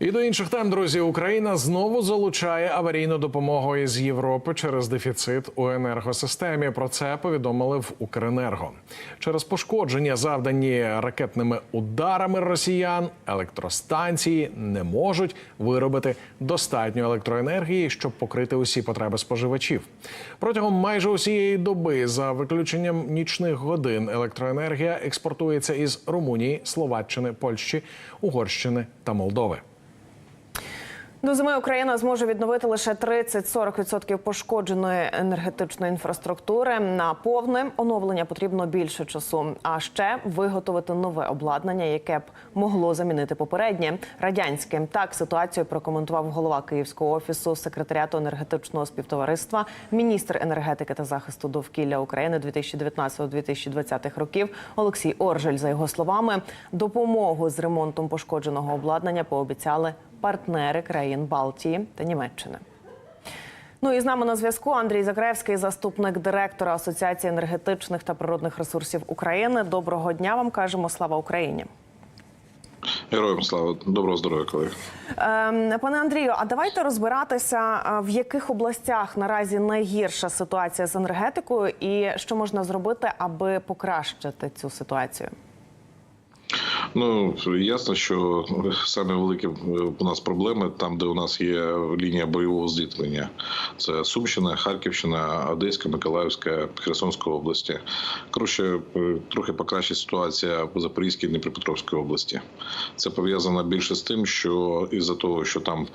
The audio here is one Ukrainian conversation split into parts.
І до інших тем, друзі, Україна знову залучає аварійну допомогу із Європи через дефіцит у енергосистемі. Про це повідомили в Укренерго. Через пошкодження, завдані ракетними ударами росіян, електростанції не можуть виробити достатньо електроенергії, щоб покрити усі потреби споживачів. Протягом майже усієї доби, за виключенням нічних годин, електроенергія експортується із Румунії, Словаччини, Польщі, Угорщини та Молдови. До зими Україна зможе відновити лише 30-40% пошкодженої енергетичної інфраструктури. На повне оновлення потрібно більше часу. А ще виготовити нове обладнання, яке б могло замінити попереднє радянське. Так ситуацію прокоментував голова Київського офісу секретаріату енергетичного співтовариства, міністр енергетики та захисту довкілля України 2019-2020 років Олексій Оржель. За його словами, допомогу з ремонтом пошкодженого обладнання пообіцяли партнери країн Балтії та Німеччини. Ну і з нами на зв'язку Андрій Закревський, заступник директора Асоціації енергетичних та природних ресурсів України. Доброго дня вам кажемо. Слава Україні. Героям слава доброго здоров'я, колеги. Ем, Пане Андрію, а давайте розбиратися, е, в яких областях наразі найгірша ситуація з енергетикою, і що можна зробити, аби покращити цю ситуацію. Ну ясно, що саме великі у нас проблеми там, де у нас є лінія бойового зіткнення. Це Сумщина, Харківщина, Одеська, Миколаївська, Херсонська області. Коротше, трохи покращить ситуація в Запорізькій Дніпропетровській області. Це пов'язано більше з тим, що із-за того, що там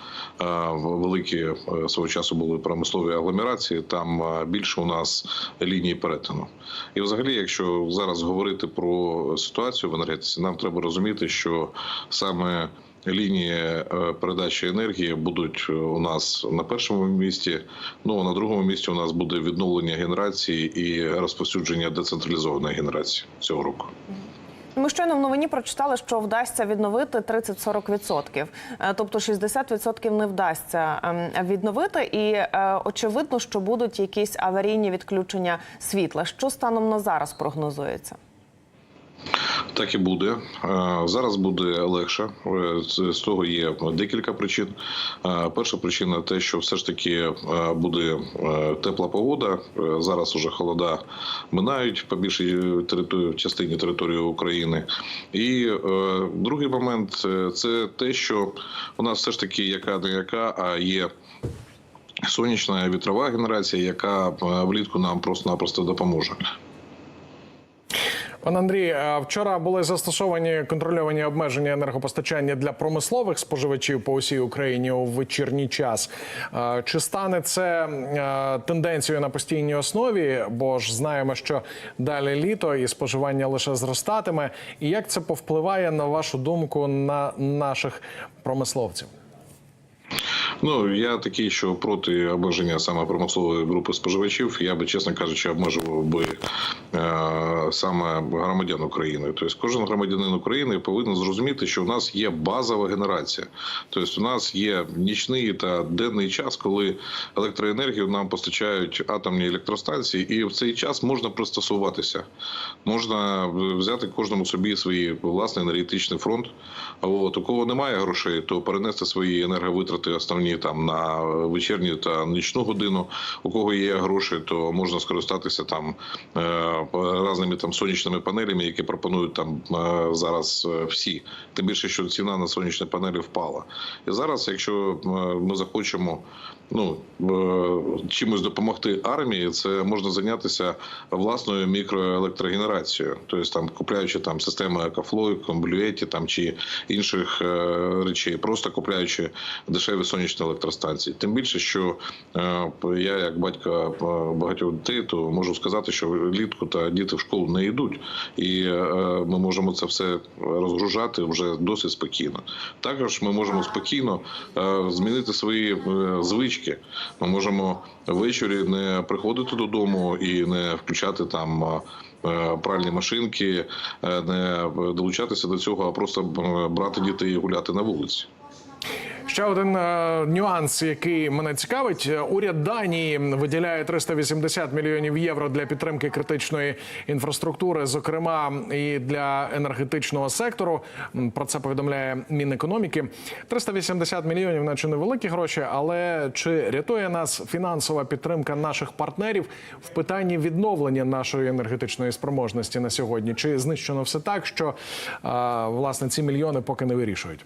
е, великі е, свого часу були промислові агломерації, там е, більше у нас лінії перетину. І, взагалі, якщо зараз говорити про ситуацію в енергетиці, нам треба розуміти, що саме лінії е, передачі енергії будуть у нас на першому місці. Ну а на другому місці у нас буде відновлення генерації і розповсюдження децентралізованої генерації цього року. Ми щойно в новині прочитали, що вдасться відновити 30-40%. Е, Тобто 60% не вдасться ем, відновити, і е, очевидно, що будуть якісь аварійні відключення світла. Що станом на зараз прогнозується? Так і буде Е, зараз. Буде легше Е, з того є декілька причин. Е, Перша причина те, що все ж таки буде тепла погода. Зараз уже холода минають по більшій території частині території України. І другий момент це те, що у нас все ж таки яка не яка, а є. Сонячна вітрова генерація, яка влітку нам просто-напросто допоможе. Пане Андрій, вчора були застосовані контрольовані обмеження енергопостачання для промислових споживачів по усій Україні у вечірній час. Чи стане це тенденцією на постійній основі? Бо ж знаємо, що далі літо і споживання лише зростатиме. І як це повпливає на вашу думку на наших промисловців? Ну я такий, що проти обмеження саме промислової групи споживачів, я би чесно кажучи, обмежував би е, саме громадян України. Тобто, кожен громадянин України повинен зрозуміти, що в нас є базова генерація. Тобто, у нас є нічний та денний час, коли електроенергію нам постачають атомні електростанції, і в цей час можна пристосуватися. Можна взяти кожному собі свій власний енергетичний фронт. А у кого немає грошей, то перенести свої енерговитрати основні там на вечірню та нічну годину. У кого є гроші, то можна скористатися там е, разними там сонячними панелями, які пропонують там е, зараз е, всі. Тим більше, що ціна на сонячні панелі впала. І зараз, якщо ми захочемо ну е, чимось допомогти армії, це можна зайнятися власною мікроелектрогенерацією, тобто там купляючи там системи Екафлой, Комблюеті там чи інших е, речей, просто купляючи дешеві сонячні електростанції. Тим більше, що е, я, як батько багатьох дітей, то можу сказати, що влітку та діти в школу не йдуть, і ми можемо це все розгружати вже досить спокійно. Також ми можемо спокійно змінити свої е, звички. Ми можемо ввечері не приходити додому і не включати там. е, е, Пральні машинки, е, не долучатися до цього, а просто брати дітей і гуляти на вулиці. Ще один е, нюанс, який мене цікавить: уряд Данії виділяє 380 мільйонів євро для підтримки критичної інфраструктури, зокрема і для енергетичного сектору. Про це повідомляє Мінекономіки. 380 мільйонів, наче невеликі гроші, але чи рятує нас фінансова підтримка наших партнерів в питанні відновлення нашої енергетичної спроможності на сьогодні? Чи знищено все так, що е, власне ці мільйони поки не вирішують?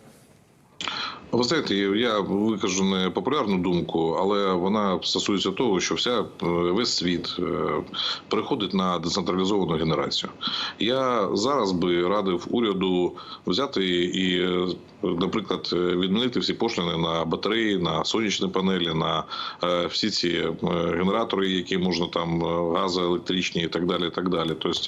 Ви знаєте, я викажу не популярну думку, але вона стосується того, що вся е, весь світ е, переходить на децентралізовану генерацію. Я зараз би радив уряду взяти і, е, наприклад, відмінити всі пошлини на батареї, на сонячні панелі, на всі ці генератори, які можна там е, газоелектричні і так далі. І так далі. Тобто,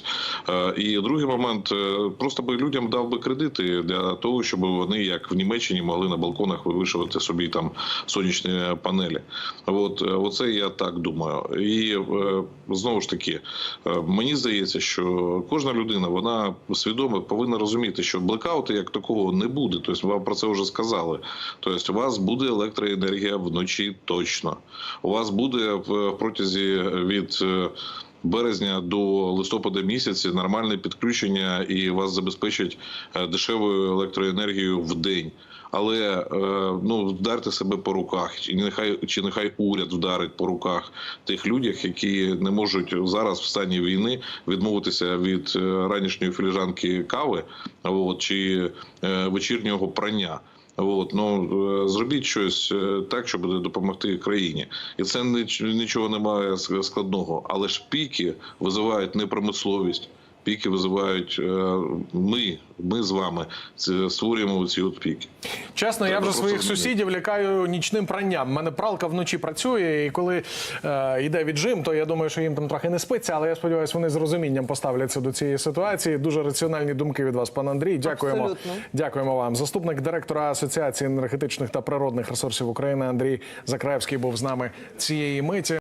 і другий момент просто би людям дав би кредити для того, щоб вони, як в Німеччині, могли на балконах вивішувати собі там сонячні панелі. От е, оце я так думаю. І е, знову ж таки, е, мені здається, що кожна людина вона свідомо повинна розуміти, що блекауту як такого не буде. Тобто вам про це вже сказали. Тобто, у вас буде електроенергія вночі точно. У вас буде в протязі від. Березня до листопада місяці нормальне підключення і вас забезпечать е, дешевою електроенергією в день. Але е, ну вдарте себе по руках, чи нехай чи нехай уряд вдарить по руках тих людях, які не можуть зараз в стані війни відмовитися від е, ранішньої філіжанки кави, от, чи вечірнього прання. От, ну е, зробіть щось так, так, щоб допомогти країні, і це ніч- нічого немає складного. Але ж піки визивають не промисловість. Піки визивають е, ми, ми з вами це створюємо ці от піки. Чесно, я вже своїх змінити. сусідів лякаю нічним пранням. У мене пралка вночі працює, і коли е, йде віджим, то я думаю, що їм там трохи не спиться. Але я сподіваюся, вони з розумінням поставляться до цієї ситуації. Дуже раціональні думки від вас, пан Андрій. Дякуємо. Абсолютно. Дякуємо вам. Заступник директора Асоціації енергетичних та природних ресурсів України Андрій Закраєвський був з нами цієї миті.